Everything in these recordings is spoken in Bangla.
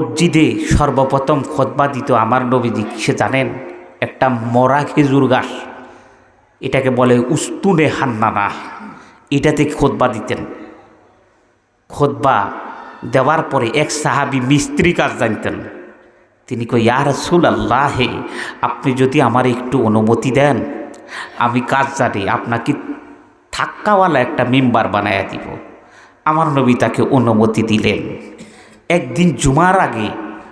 মসজিদে সর্বপ্রথম খোদবা দিত আমার নবীজি, সে জানেন? একটা মরা খেজুর গাছ, এটাকে বলে উস্তুনে হান্নানা। এটাতে খোদবা দিতেন। খোদবা দেওয়ার পরে এক সাহাবি মিস্ত্রি কাজ জানতেন। তিনি কই ইয়া রসুল আল্লাহে আপনি যদি আমার একটু অনুমতি দেন, আমি কাজ জানি, আপনাকে থাক্কাওয়ালা একটা মেম্বার বানায়া দিব। আমার নবী তাকে অনুমতি দিলেন। একদিন জুমার আগে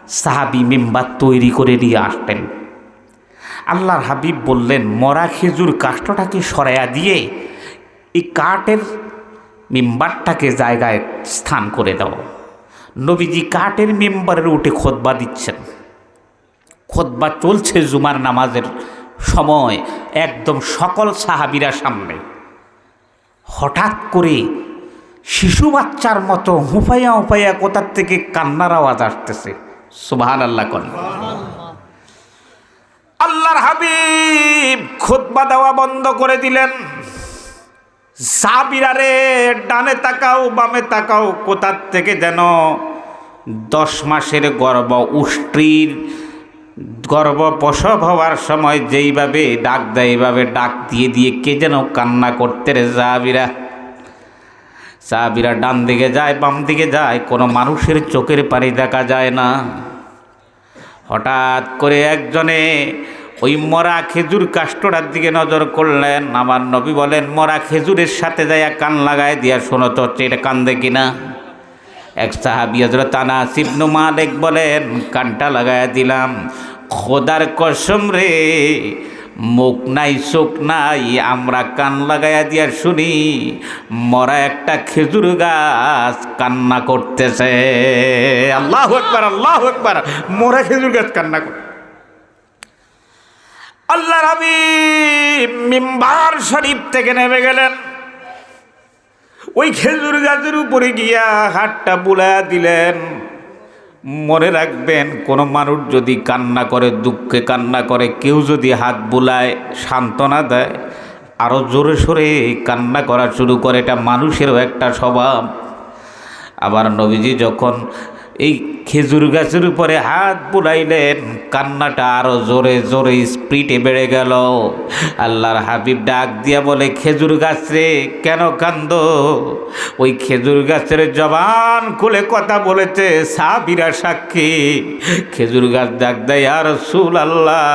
সাহাবি মেম্বার তৈরি করে নিয়ে আসতেন। আল্লাহর হাবিব বললেন, মরা খেজুর কাষ্ঠটাকে সরাইয়া দিয়ে এই কাঠের মেম্বারটাকে জায়গায় স্থান করে দাও। নবীজি কাঠের মেম্বারের উঠে খোদবা দিচ্ছেন। খোদবা চলছে জুমার নামাজের সময় একদম সকল সাহাবিরা সামনে। হঠাৎ করে শিশু বাচ্চার মতো হুফাইয়া হুফাইয়া কোথার থেকে কান্নার আওয়াজ আসতেছে? সুবাহান আল্লাহ কন। আল্লাহর হাবিব খোদবা দেওয়া বন্ধ করে দিলেন। সাবিরারে ডানে তাকাও, বামে তাকাও, কোথার থেকে যেন দশ মাসের গর্ব, উষ্ট্রির গর্ব প্রসব হওয়ার সময় যেইভাবে ডাক দেয়, এইভাবে ডাক দিয়ে দিয়ে কে যেন কান্না করতে রে সাহাবিরা সাহাবিরা ডান দিকে যায়, বাম দিকে যায়, কোনো মানুষের চোখের পানি দেখা যায় না। হঠাৎ করে একজনে ওই মরা খেজুর কাষ্টটার দিকে নজর করলেন। আমার নবী বলেন, মরা খেজুরের সাথে যাইয়া কান লাগায় দিয়া শোনো তো, এটা কান্দে কিনা এক সাহাবি হজরত আনা সিবনু মালিক বলেন, কানটা লাগায়া দিলাম। খোদার কসম রে মুখ নাই, চোখ নাই, আমরা কান লাগাইয়া দিয়া শুনি, মরা একটা খেজুর গাছ কান্না করতেছে। আল্লাহ একবার আল্লাহ একবার মরা খেজুর গাছ কান্না করে আল্লাহ রবি মিম্বার শরীফ থেকে নেমে গেলেন। ওই খেজুর গাছের উপরে গিয়া হাতটা বুলায়া দিলেন। মনে রাখবেন, কোনো মানুষ যদি কান্না করে, দুঃখে কান্না করে, কেউ যদি হাত বুলায়, সান্ত্বনা দেয় আরও জোরে সোরে কান্না করা শুরু করে, এটা মানুষেরও একটা স্বভাব। আবার নবীজি যখন এই খেজুর গাছের উপরে হাত বুলাইলেন, কান্নাটা আরও জোরে জোরে স্পিডে বেড়ে গেল। আল্লাহর হাবিব ডাক দিয়া বলে, খেজুর গাছ রে কেন কান্দ? ওই খেজুর গাছের জবান খুলে কথা বলেছে সাবিরা সাক্ষী। খেজুর গাছ ডাক দেয় আর সুল আল্লাহ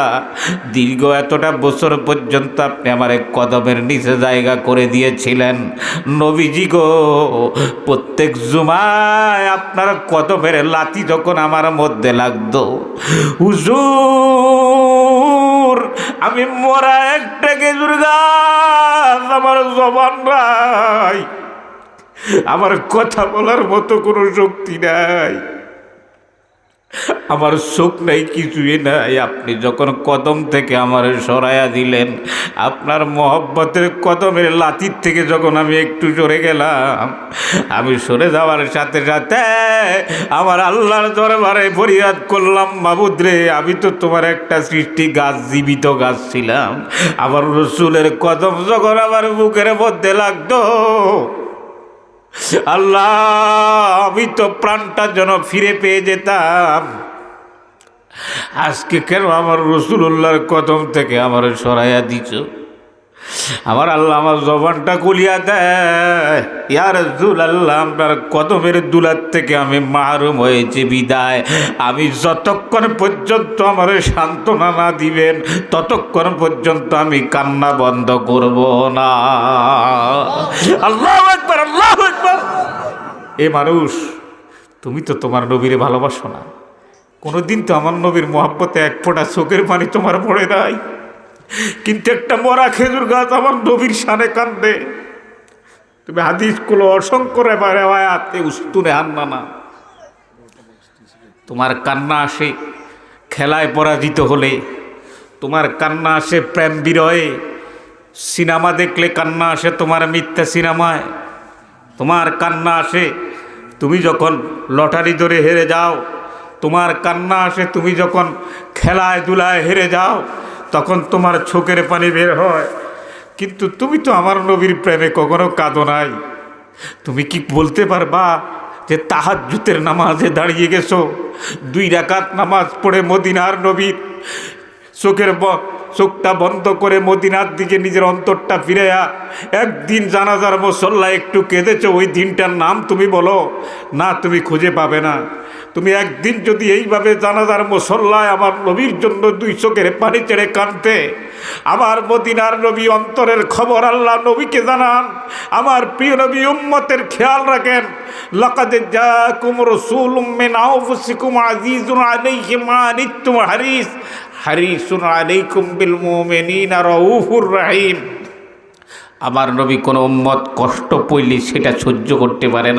দীর্ঘ এতটা বছর পর্যন্ত আপনি আমার এক কদমের নিচে জায়গা করে দিয়েছিলেন। নবীজি গো, প্রত্যেক জুমায় আপনার কদমের লাতি যখন আমার মধ্যে লাগতো, হুজুর, আমি মরা একটা খেজুর গাছ আমার জবান নাই। আমার কথা বলার মতো কোনো শক্তি নাই। আমার চোখ নাই, কিছুই নাই। আপনি যখন কদম থেকে আমার সরাইয়া দিলেন, আপনার মহব্বতের কদমের লাতির থেকে যখন আমি একটু সরে গেলাম, আমি সরে যাওয়ার সাথে সাথে আমার আল্লাহর দরবারে ফরিয়াদ করলাম, বাবুদ্রে, আমি তো তোমার একটা সৃষ্টি গাছ, জীবিত গাছ ছিলাম। আমার রসুলের কদম যখন আমার বুকের মধ্যে লাগতো আল্লাহ, আমি তো প্রাণটা যেন ফিরে পেয়ে যেতাম। আজকে কেন আমার রসুল্লাহর কদম থেকে আমার সরাইয়া দিছ? আমার আল্লাহ আমার জবানটা কুলিয়া দেয়। ইয়ার রসুল আল্লাহ আপনার কদমের দুলার থেকে আমি মাহরুম হয়েছি, বিদায়। আমি যতক্ষণ পর্যন্ত আমার সান্ত্বনা না দিবেন, ততক্ষণ পর্যন্ত আমি কান্না বন্ধ করব না। আল্লাহ একবার আল্লাহ একবার এ মানুষ, তুমি তো তোমার নবীরে ভালোবাসো না। কোনোদিন তো আমার নবীর মহাব্বতে এক ফোঁটা চোখের পানি তোমার পড়ে নাই। কিন্তু একটা মরা খেজুর গাছ আমার নবীর সানে কান্দে। তুমি হাদিসগুলো অসংখ্য রেবায়াতে উস্তুনে হান্না না তোমার কান্না আসে খেলায় পরাজিত হলে, তোমার কান্না আসে প্রেম বিরয়ে সিনেমা দেখলে কান্না আসে তোমার মিথ্যা সিনেমায়। তোমার কান্না আসে, তুমি যখন লটারি ধরে হেরে যাও, তোমার কান্না আসে তুমি যখন খেলায় দুলায় হেরে যাও তখন তোমার চোখের পানি বের হয়। কিন্তু তুমি তো আমার নবীর প্রেমে কখনো কাঁদো নাই। তুমি কি বলতে পারবা যে তাহার জুতের নামাজে দাঁড়িয়ে গেছো? দুই রাকাত নামাজ পড়ে মদিনার নবীর চোখের চোখটা বন্ধ করে মদিনার দিকে নিজের অন্তরটা ফিরেয়া একদিন জানাজার মসল্লা একটু কেঁদেছো, ওই দিনটার নাম তুমি বলো। না, তুমি খুঁজে পাবে না। তুমি একদিন যদি এইভাবে জানাজার মসল্লায় আমার নবীর জন্য দুই চোখের পানি চেড়ে কাঁদতে, আমার মদিনার নবী অন্তরের খবর আল্লাহ নবীকে জানান, আমার প্রিয় নবী উম্মতের খেয়াল রাখেন লাকাদ جاءكم رسول من আনফুসিকুম عزيز عليه ما عنتم حريص حريص عليكم بالمؤمنين رؤوف رحيم আমার নবী কোনো উম্মত কষ্ট পইলে সেটা সহ্য করতে পারে না